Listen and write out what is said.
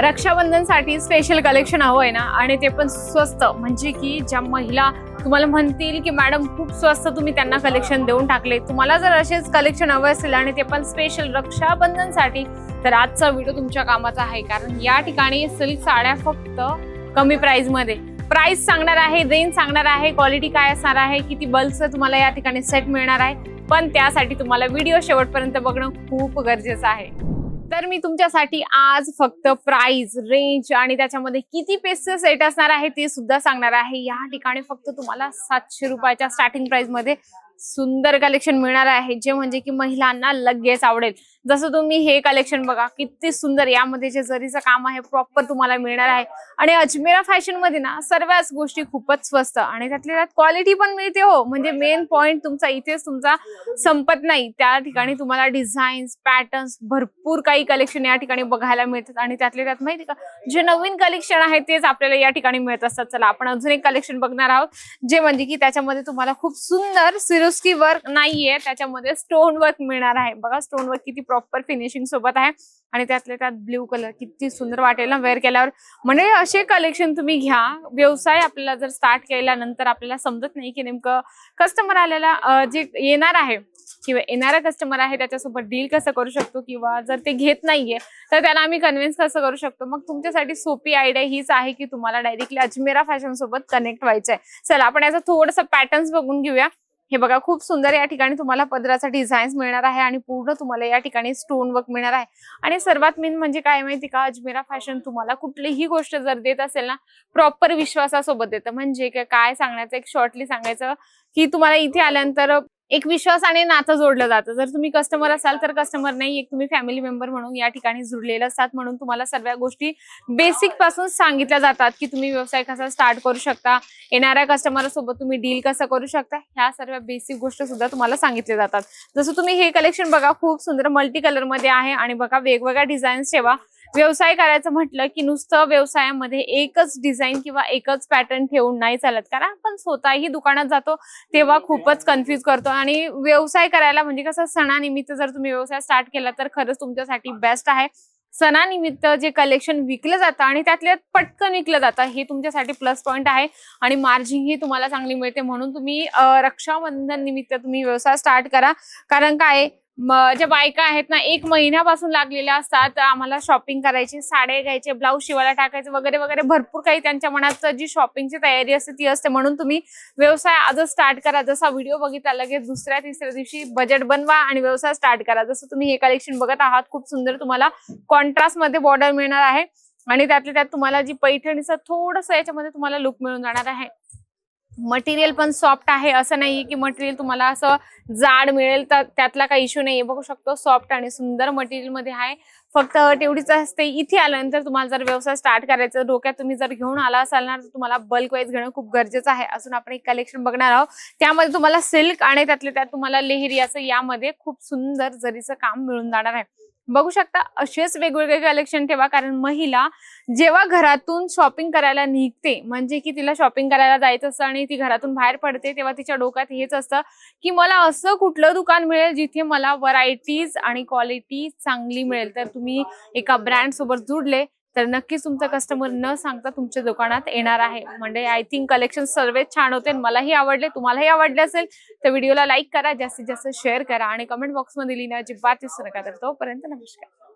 रक्षाबंधनसाठी special collection हवं आहे ना? आणि ते पण स्वस्त. म्हणजे की ज्या महिला तुम्हाला म्हणतील की मॅडम खूप स्वस्त तुम्ही त्यांना कलेक्शन देऊन टाकले. तुम्हाला जर असेच कलेक्शन हवं असेल आणि ते पण स्पेशल रक्षाबंधनसाठी तर आजचा व्हिडिओ तुमच्या कामाचा आहे. कारण या ठिकाणी सिल्क साड्या फक्त कमी प्राईजमध्ये प्राईस सांगणार आहे रेंज सांगणार आहे क्वालिटी काय असणार आहे किती बल्बचं तुम्हाला या ठिकाणी सेट मिळणार आहे. पण त्यासाठी तुम्हाला व्हिडिओ शेवटपर्यंत बघणं खूप गरजेचं आहे. तर मी तुमच्यासाठी आज फक्त प्राइस रेंज आणि त्याच्यामध्ये किती पेसचं सेट असणार आहे ते सुद्धा सांगणार आहे. या ठिकाणी फक्त तुम्हाला सातशे रुपयाच्या स्टार्टिंग प्राइसमध्ये सुंदर कलेक्शन मिळणार आहे जे म्हणजे की महिलांना लगेच आवडेल. जसं तुम्ही हे कलेक्शन बघा किती सुंदर यामध्ये जे जरीचं काम आहे प्रॉपर तुम्हाला मिळणार आहे. आणि अजमेरा फॅशनमध्ये ना सर्वच गोष्टी खूपच स्वस्त आणि त्यातल्या त्यात क्वालिटी पण मिळते हो. म्हणजे मेन पॉइंट तुमचा इथेच तुमचा संपत नाही. त्या ठिकाणी तुम्हाला डिझाईन्स पॅटर्न्स भरपूर काही कलेक्शन या ठिकाणी बघायला मिळतात. आणि त्यातल्या त्यात माहिती का जे नवीन कलेक्शन आहे तेच आपल्याला या ठिकाणी मिळत असतात. चला आपण अजून एक कलेक्शन बघणार आहोत जे म्हणजे की त्याच्यामध्ये तुम्हाला खूप सुंदर सिरोस्की वर्क नाहीये त्याच्यामध्ये स्टोन वर्क मिळणार आहे. बघा स्टोन वर्क किती प्रॉपर फिनिशिंग सोबत आहे. आणि त्यातले त्यात ब्ल्यू कलर किती सुंदर वाटेल ना वेअर केल्यावर. म्हणजे असे कलेक्शन तुम्ही घ्या. व्यवसाय आपल्याला जर स्टार्ट केल्यानंतर आपल्याला समजत नाही की नेमकं कस्टमर आलेला जे येणार आहे किंवा येणारा कस्टमर आहे त्याच्यासोबत डील कसं करू शकतो? किंवा जर ते घेत नाहीये तर त्याला आम्ही कन्व्हिन्स कसं करू शकतो? मग तुमच्यासाठी सोपी आयडिया हीच आहे की तुम्हाला डायरेक्टली अजमेरा फॅशन सोबत कनेक्ट व्हायचंय. चला आपण याचा थोडंसं पॅटर्न्स बघून घेऊया. हे बघा खूप सुंदर या ठिकाणी तुम्हाला पदराचा डिझाईन्स मिळणार आहे आणि पूर्ण तुम्हाला या ठिकाणी स्टोन वर्क मिळणार आहे. आणि सर्वात मेन म्हणजे काय माहिती का? अजमेरा फॅशन तुम्हाला कुठलीही गोष्ट जर देत असेल ना प्रॉपर विश्वासासोबत देतं. म्हणजे काय- सांगण्याचं एक शॉर्टली सांगायचं की तुम्हाला इथे आल्यानंतर एक विश्वास आणि नातं जोडलं जातं. जर तुम्ही कस्टमर असाल तर कस्टमर नाही एक तुम्ही फॅमिली मेंबर म्हणून या ठिकाणी जुडलेले असतात म्हणून तुम्हाला सर्व गोष्टी बेसिकपासून सांगितल्या जातात की तुम्ही व्यवसाय कसा स्टार्ट करू शकता येणाऱ्या कस्टमर सोबत तुम्ही डील कसं करू शकता ह्या सर्व बेसिक गोष्टी सुद्धा तुम्हाला सांगितल्या जातात. जसं तुम्ही हे कलेक्शन बघा खूप सुंदर मल्टी कलरमध्ये आहे आणि बघा वेगवेगळ्या डिझाईन्स ठेवा. व्यवसाय करायचं म्हटलं की नुसतं व्यवसायामध्ये एकच डिझाईन किंवा एकच पॅटर्न ठेवून नाही चालत. कारण आपण स्वतःही दुकानात जातो तेव्हा खूपच कन्फ्युज करतो. आणि व्यवसाय करायला म्हणजे कसं सणानिमित्त जर तुम्ही व्यवसाय स्टार्ट केला तर खरंच तुमच्यासाठी बेस्ट आहे. सणानिमित्त जे कलेक्शन विकलं जातं आणि त्यातल्या पटकन विकलं जातं हे तुमच्यासाठी प्लस पॉईंट आहे. आणि मार्जिन ही तुम्हाला चांगली मिळते. म्हणून तुम्ही रक्षाबंधन निमित्त तुम्ही व्यवसाय स्टार्ट करा. कारण काय ज्या बायका आहेत ना एक महिन्यापासून लागलेल्या असतात. आम्हाला शॉपिंग करायची साड्या घ्यायचे ब्लाऊज शिवायला टाकायचे वगैरे वगैरे. भरपूर काही त्यांच्या मनात जी शॉपिंगची तयारी असते ती असते. म्हणून तुम्ही व्यवसाय आजच स्टार्ट करा. जसा व्हिडिओ बघितला लगेच दुसऱ्या तिसऱ्या दिवशी बजेट बनवा आणि व्यवसाय स्टार्ट करा. जसं तुम्ही हे कलेक्शन बघत आहात खूप सुंदर तुम्हाला कॉन्ट्रास्टमध्ये बॉर्डर मिळणार आहे. आणि त्यातल्या त्यात तुम्हाला जी पैठणीचं थोडंसं याच्यामध्ये तुम्हाला लुक मिळून जाणार आहे. मटेरियल पण सॉफ्ट आहे असं नाही की मटेरियल तुम्हाला असं जाड मिळेल तर त्यातला काही इश्यू नाही बघू शकतो सॉफ्ट आणि सुंदर मटेरियलमध्ये आहे. फक्त तेवढीच असते इथे आल्यानंतर तुम्हाला जर व्यवसाय स्टार्ट करायचा डोक्यात तुम्ही जर घेऊन आला असाल ना तर तुम्हाला बल्क वाईज घेणं खूप गरजेचं आहे. अजून आपण एक कलेक्शन बघणार आहोत. त्यामध्ये तुम्हाला सिल्क आणि त्यातल्या त्यात तुम्हाला लेहरी असं यामध्ये खूप सुंदर जरीचं काम मिळून जाणार आहे. बघू शकता असेच वेगवेगळे कलेक्शन ठेवा. कारण महिला जेव्हा घरातून शॉपिंग करायला निघते म्हणजे की तिला शॉपिंग करायला जायचं असतं आणि ती घरातून बाहेर पडते तेव्हा तिच्या डोक्यात हेच असतं की मला असं कुठलं दुकान मिळेल जिथे मला व्हरायटीज आणि क्वालिटी चांगली मिळेल. तर तुम्ही एका ब्रँड सोबत जुडले तर नक्कीच तुमचा कस्टमर न सांगता तुमच्या दुकानात येणार आहे. म्हणजे आय थिंक कलेक्शन सर्वच छान होते. मलाही आवडले तुम्हालाही आवडले असेल तर व्हिडिओला लाईक करा जास्तीत जास्त शेअर करा आणि कमेंट बॉक्समध्ये लिहिण्याची बात विसरू नका. तर तोपर्यंत नमस्कार.